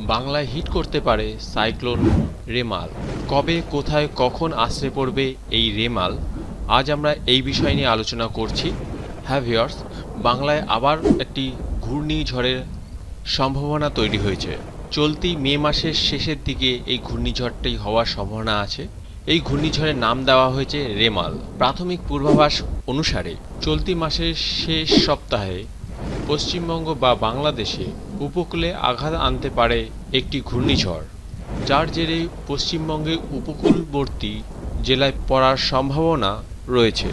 বাংলায় হিট করতে পারে সাইক্লোন রেমাল। কবে, কোথায়, কখন আশ্রে পড়বে এই রেমাল, আজ আমরা এই বিষয় নিয়ে আলোচনা করছি। হ্যাঁ ভিওর্স বাংলায় আবার একটি ঘূর্ণিঝড়ের সম্ভাবনা তৈরি হয়েছে। চলতি মে মাসের শেষের দিকে এই ঘূর্ণিঝড়টি হওয়ার সম্ভাবনা আছে। এই ঘূর্ণিঝড়ের নাম দেওয়া হয়েছে রেমাল। প্রাথমিক পূর্বাভাস অনুসারে চলতি মাসের শেষ সপ্তাহে পশ্চিমবঙ্গ বা বাংলাদেশে উপকূলে আঘাত আনতে পারে একটি ঘূর্ণিঝড়, যার জেরে পশ্চিমবঙ্গে উপকূলবর্তী জেলায় পড়ার সম্ভাবনা রয়েছে।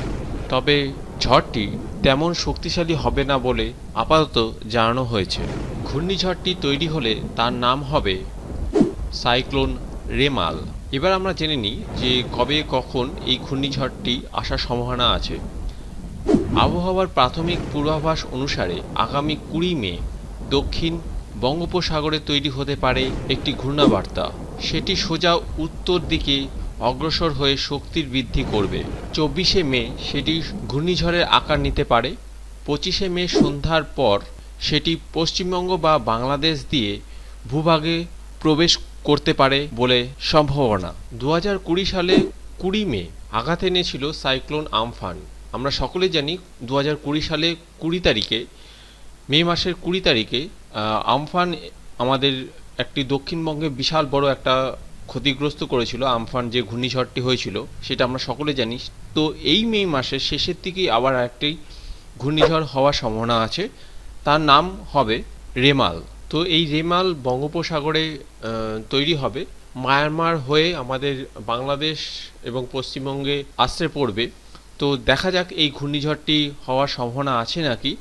তবে ঝড়টি তেমন শক্তিশালী হবে না বলে আপাতত জানানো হয়েছে। ঘূর্ণিঝড়টি তৈরি হলে তার নাম হবে সাইক্লোন রেমাল। এবার আমরা জেনে নিই যে কবে কখন এই ঘূর্ণিঝড়টি আসার সম্ভাবনা আছে। আবহাওয়ার প্রাথমিক পূর্বাভাস অনুসারে আগামী কুড়ি মে দক্ষিণ বঙ্গোপসাগরে তৈরি হতে পারে একটি ঘূর্ণাবার্তা। সেটি সোজা উত্তর দিকে অগ্রসর হয়ে শক্তির বৃদ্ধি করবে। চব্বিশে মে সেটি ঘূর্ণিঝড়ের আকার নিতে পারে। পঁচিশে মে সন্ধ্যার পর সেটি পশ্চিমবঙ্গ বা বাংলাদেশ দিয়ে ভূভাগে প্রবেশ করতে পারে বলে সম্ভাবনা। দু হাজার কুড়ি সালে কুড়ি মে আঘাত এনেছিল সাইক্লোন আমফান। আমরা সকলেই জানি দু হাজার কুড়ি সালে কুড়ি তারিখে, মে মাসের কুড়ি তারিখে আমফান আমাদের একটি দক্ষিণবঙ্গে বিশাল বড় একটা ক্ষতিগ্রস্ত করেছিল, আমফান যে ঘূর্ণিঝড়টি হয়েছিল, সেটা আমরা সকলে জানি। তো এই মে মাসের শেষের দিকেই আবার একটি ঘূর্ণিঝড় হওয়ার সম্ভাবনা আছে। তার নাম হবে রেমাল। তো এই রেমাল বঙ্গোপসাগরে তৈরি হবে। মায়ানমার হয়ে আমাদের বাংলাদেশ এবং পশ্চিমবঙ্গে আশ্রে পড়বে। তো দেখা যাক এই ঘূর্ণিঝড়টি হওয়ার সম্ভাবনা আছে নাকি।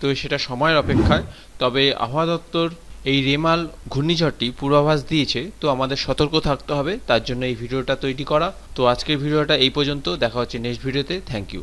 তো সেটা সময়ের অপেক্ষায়। তবে আবহাওয়া দপ্তর এই রেমাল ঘূর্ণিঝড়টি পূর্বাভাস দিয়েছে, তো আমাদের সতর্ক থাকতে হবে। তার জন্য এই ভিডিওটা তৈরি করা। তো আজকের ভিডিওটা এই পর্যন্ত। দেখা হচ্ছে নেক্সট ভিডিওতে থ্যাংক ইউ